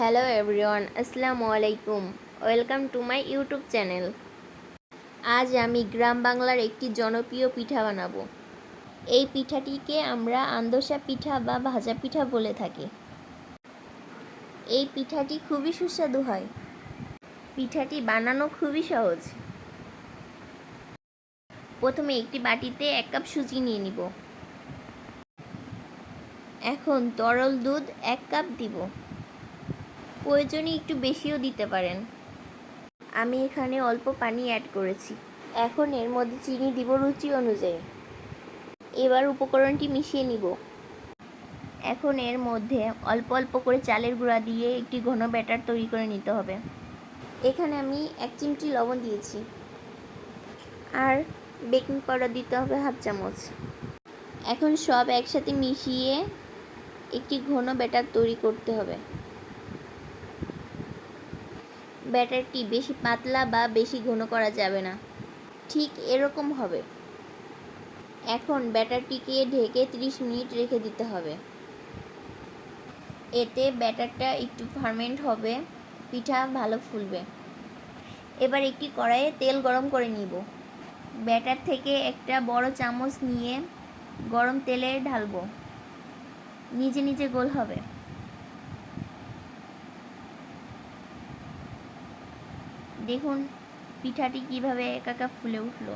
Hello everyone আসসালামু আলাইকুম welcome to my YouTube channel আজ আমি গ্রাম বাংলার একটি জনপ্রিয় পিঠা বানাবো। এই পিঠাটিকে আমরা আন্দোসা পিঠা বা ভাজা পিঠা বলে থাকি। এই পিঠাটি খুবই সুস্বাদু হয়। পিঠাটি বানানো খুবই সহজ। প্রথমে একটি বাটিতে এক কাপ সুজি নিয়ে নিব। এখন তরল দুধ এক কাপ দিব। প্রয়োজনে একটু বেশিও দিতে পারেন। আমি এখানে অল্প পানি অ্যাড করেছি। এখন এর মধ্যে চিনি দিব রুচি অনুযায়ী। এবার উপকরণটি মিশিয়ে নিব। এখন এর মধ্যে অল্প অল্প করে চালের গুঁড়া দিয়ে একটি ঘন ব্যাটার তৈরি করে নিতে হবে। এখানে আমি এক চিমটি লবণ দিয়েছি। আর বেকিং পাউডার দিতে হবে হাফ চামচ। এখন সব একসাথে মিশিয়ে একটি ঘন ব্যাটার তৈরি করতে হবে। ব্যাটারটি বেশি পাতলা বা বেশি ঘন করা যাবে না। ঠিক এরকম হবে। এখন ব্যাটারটিকে ঢেকে 30 মিনিট রেখে দিতে হবে। এতে ব্যাটারটা একটু ফার্মেন্ট হবে, পিঠা ভালো ফুলবে। এবার একটি কড়াইয়ে তেল গরম করে নিব। ব্যাটার থেকে একটা বড় চামচ নিয়ে গরম তেলে ঢালবো। নিজে নিজে গোল হবে। দেখুন, পিঠাটি কীভাবে একা একা ফুলে উঠল।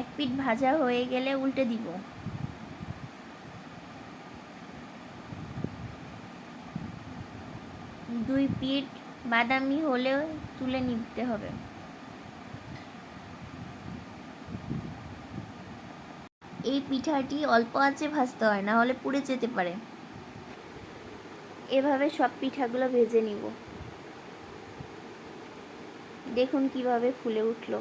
এক পিঠ ভাজা হয়ে গেলে উল্টে দিব। দুই পিঠ বাদামি হলেও তুলে নিতে হবে। এই পিঠাটি অল্প আঁচে ভাজতে হয় না হলে পুড়ে যেতে পারে। এভাবে সব পিঠাগুলো ভেজে নিব। দেখুন কীভাবে ফুলে উঠল।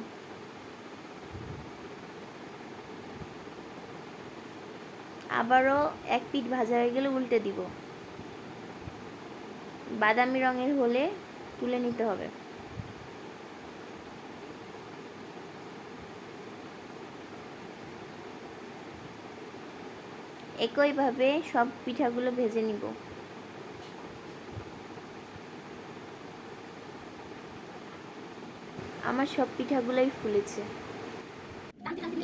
আবারও এক পিঠ ভাজা হয়ে গেলে উল্টে দিব। বাদামি রঙের হলে তুলে নিতে হবে। একইভাবে সব পিঠাগুলো ভেজে নিব। আমার সব পিঠাগুলোই ফুলেছে।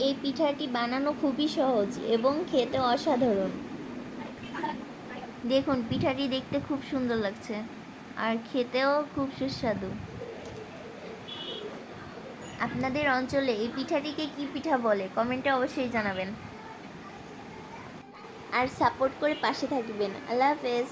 এই পিঠাটি বানানো খুবই সহজ এবং খেতে অসাধারণ। দেখুন পিঠাটি দেখতে খুব সুন্দর লাগছে আর খেতেও খুব সুস্বাদু। আপনাদের অঞ্চলে এই পিঠাটিকে কি পিঠা বলে কমেন্টে অবশ্যই জানাবেন। আর সাপোর্ট করে পাশে থাকবেন। আল্লাহ হাফেজ।